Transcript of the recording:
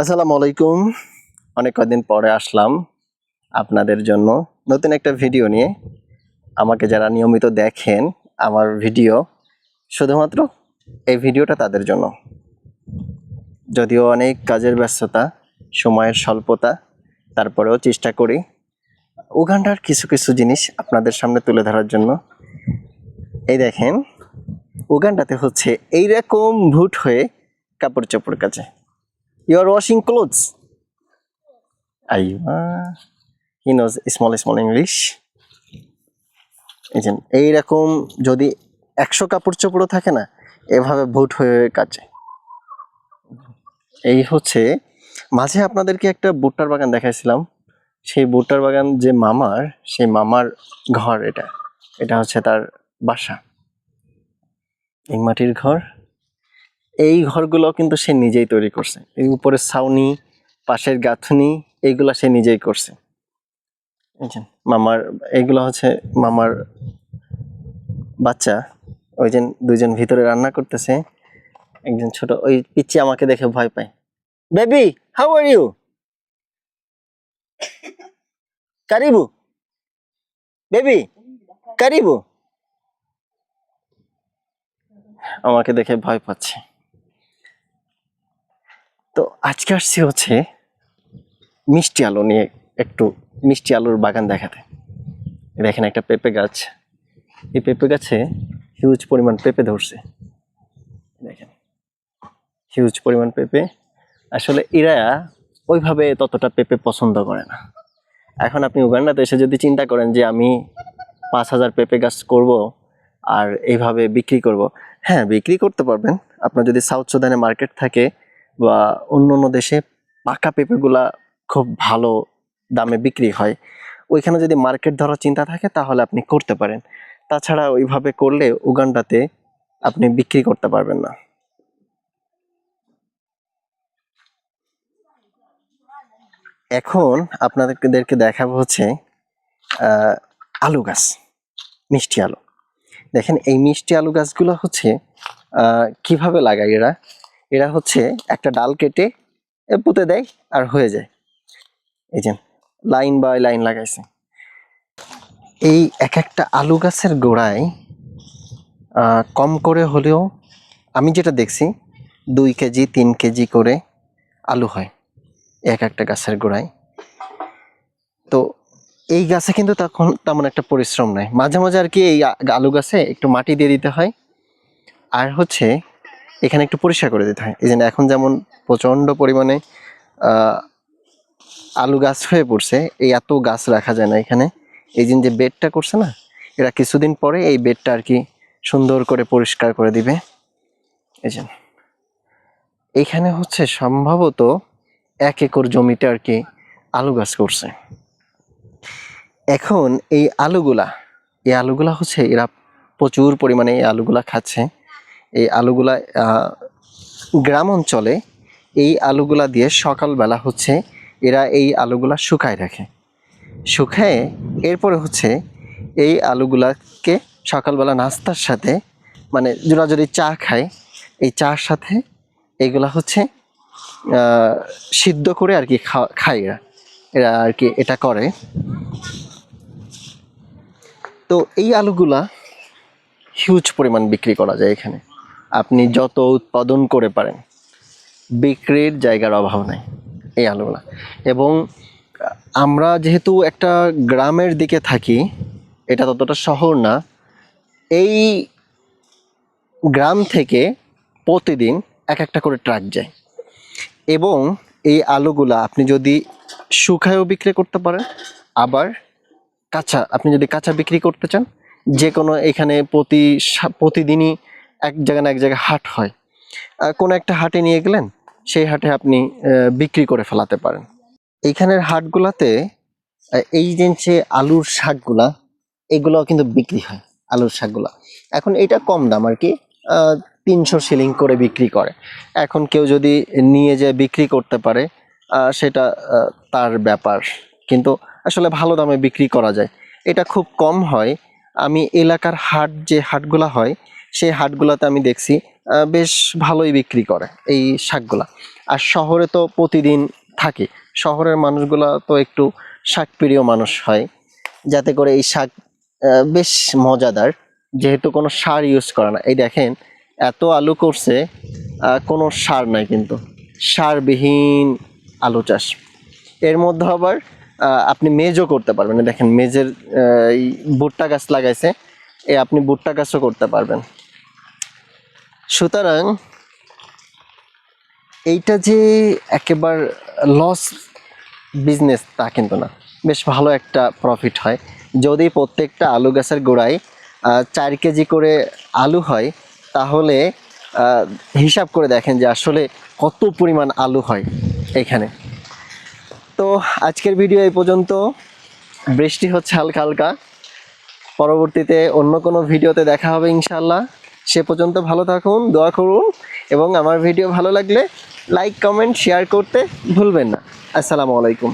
আসসালামু আলাইকুম। অনেক কদিন পরে আসলাম আপনাদের জন্য। নতুন একটা ভিডিও নিয়ে আমাকে যারা নিয়মিত দেখেন আমার ভিডিও, শুধুমাত্র এই ভিডিওটা তাদের জন্য। যদিও অনেক কাজের ব্যস্ততা, সময়ের স্বল্পতা, তারপরেও চেষ্টা করি উগান্ডার কিছু কিছু জিনিস আপনাদের সামনে তুলে ধরার জন্য। এই দেখেন, উগান্ডাতে হচ্ছে এইরকম ভুট হয়ে কাপড় চোপড় কাচে। You are washing clothes. Aywa. He knows small small English. এই যে এইরকম যদি একশো কাপড় চোপড়ও থাকে না, এভাবে ভুট হয়ে কাচে এই হচ্ছে, মাঝে আপনাদেরকে একটা ভুট্টার বাগান দেখাইছিলাম সেই ভুট্টার বাগান যে মামার, সেই মামার ঘর এটা এটা হচ্ছে তার বাসা এই মাটির ঘর এই ঘরগুলো কিন্তু সে নিজেই তৈরি করছে। এই উপরের ছাউনি, পাশের গাঁথনি এইগুলা সে নিজেই করছে। মামার এইগুলো হচ্ছে মামার বাচ্চা। ওই যে দুইজন ভিতরে রান্না করতেছে। একজন ছোট, ওই পিচ্ছি আমাকে দেখে ভয় পায়। বেবি হাউ আর ইউ কারিবু, বেবি, কারিবু. আমাকে দেখে ভয় পাচ্ছে। তো আজকে আসছি হচ্ছে মিষ্টি আলু নিয়ে একটু মিষ্টি আলুর বাগান দেখাতে। দেখেন একটা পেঁপে গাছ। এই পেঁপে গাছে হিউজ পরিমাণ পেঁপে ধরছে। দেখেন। হিউজ পরিমাণ পেঁপে। আসলে এরা ওইভাবে ততটা পেঁপে পছন্দ করে না। এখন আপনি উগান্ডাতে এসে যদি চিন্তা করেন যে আমি পাঁচ হাজার পেঁপে গাছ করব আর এইভাবে বিক্রি করব হ্যাঁ বিক্রি করতে পারবেন। আপনার যদি সাউথ সুদানে মার্কেট থাকে বা অন্য অন্য দেশে পাকা পেঁপেগুলা খুব ভালো দামে বিক্রি হয়, ওইখানে যদি মার্কেট ধরার চিন্তা থাকে তাহলে আপনি করতে পারেন। তাছাড়া ওইভাবে করলে উগান্ডাতে আপনি বিক্রি করতে পারবেন না। এখন আপনাদেরকে দেখাবো হচ্ছে আলু গাছ, মিষ্টি আলু। দেখেন এই মিষ্টি আলু গাছগুলো হচ্ছে কীভাবে লাগায় এরা? এরা হচ্ছে একটা ডাল কেটে পুঁতে দেয় আর হয়ে যায়। এই যে লাইন বাই লাইন লাগাইছে। এই এক একটা আলু গাছের গোড়ায় কম করে হলেও আমি যেটা দেখছি, দুই কেজি, তিন কেজি করে আলু হয় এক একটা গাছের গোড়ায়। তো এই গাছে কিন্তু তখন তেমন একটা পরিশ্রম নাই। মাঝে মাঝে আর কি এই আলু গাছে একটু মাটি দিয়ে দিতে হয়। আর হচ্ছে এখানে একটু পরিষ্কার করে দিতে হয়। এই জন্য এখন যেমন প্রচণ্ড পরিমাণে আলু গাছ হয়ে পড়ছে, এই এত গাছ রাখা যায় না এখানে। এই যে বেডটা করছে না, এরা কিছুদিন পরে এই বেডটা আর কি সুন্দর করে পরিষ্কার করে দিবে। এই যে, এখানে হচ্ছে সম্ভবত এক একর জমিতে আর কি আলু গাছ করছে। এখন এই আলুগুলা এই আলুগুলা হচ্ছে এরা প্রচুর পরিমাণে এই আলুগুলা খাচ্ছে। এই আলুগুলা গ্রাম অঞ্চলে এই আলুগুলা দিয়ে সকালবেলা হচ্ছে এরা এই আলুগুলা শুকায় রাখে। শুকায় এরপরে হচ্ছে এই আলুগুলাকে সকালবেলা নাস্তার সাথে মানে যারা যদি চা খায়। এই চার সাথে এগুলা হচ্ছে সিদ্ধ করে আর কি খায় এরা। এরা আর কি এটা করে। তো এই আলুগুলা হিউজ পরিমাণ বিক্রি করা যায় এখানে। আপনি যত উৎপাদন করে পারেন, বিক্রির জায়গার অভাব নাই এই আলুগুলা। এবং আমরা যেহেতু একটা গ্রামের দিকে থাকি, এটা ততটা শহর না, এই গ্রাম থেকে প্রতিদিন এক একটা করে ট্রাক যায়। এবং এই আলুগুলা আপনি যদি শুকায়ও বিক্রি করতে পারেন, আবার কাঁচা, আপনি যদি কাঁচা বিক্রি করতে চান যে কোনো এখানে প্রতি প্রতিদিনই এক জায়গা না এক জায়গায় হাট হয়। কোনো একটা হাটে নিয়ে গেলেন, সেই হাটে আপনি বিক্রি করে ফেলাতে পারেন। এইখানের হাটগুলাতে এই যে যে আলুর শাকগুলা এগুলো কিন্তু বিক্রি হয়, আলুর শাকগুলা। এখন এটা কম দাম আর কি তিনশো শিলিং করে বিক্রি করে। এখন কেউ যদি নিয়ে যায় বিক্রি করতে পারে সেটা তার ব্যাপার। কিন্তু আসলে ভালো দামে বিক্রি করা যায়। এটা খুব কম হয়। আমি এলাকার হাট যে হাটগুলা হয় সেই হাটগুলাতে আমি দেখছি বেশ ভালোই বিক্রি করে এই শাকগুলা। আর শহরে তো প্রতিদিন থাকে, শহরের মানুষগুলো তো একটু শাকপ্রিয় মানুষ হয়, যাতে করে এই শাক বেশ মজাদার, যেহেতু কোনো সার ইউজ করে না। এই দেখেন, এত আলু করছে কোনো সার নাই কিন্তু, সারবিহীন আলু চাষ। এর মধ্যে আবার আপনি মেজও করতে পারবেন। দেখেন, মেজের এই ভুট্টা গাছ লাগাইছে, এ আপনি ভুট্টা গাছও করতে পারবেন। সুতরাং এইটা যে একেবারে লস বিজনেস তা কিন্তু না। বেশ ভালো একটা প্রফিট হয়। যদি প্রত্যেকটা আলু গাছের গোড়ায় চার কেজি করে আলু হয়, তাহলে হিসাব করে দেখেন যে আসলে কত পরিমাণ আলু হয় এখানে। তো আজকের ভিডিও এই পর্যন্ত। বৃষ্টি হচ্ছে হালকা হালকা। পরবর্তীতে অন্য কোনো ভিডিওতে দেখা হবে ইনশাল্লাহ সে পর্যন্ত ভালো থাকুন, দোয়া করুন এবং আমার ভিডিও ভালো লাগলে লাইক কমেন্ট শেয়ার করতে ভুলবেন না। আসসালামু আলাইকুম।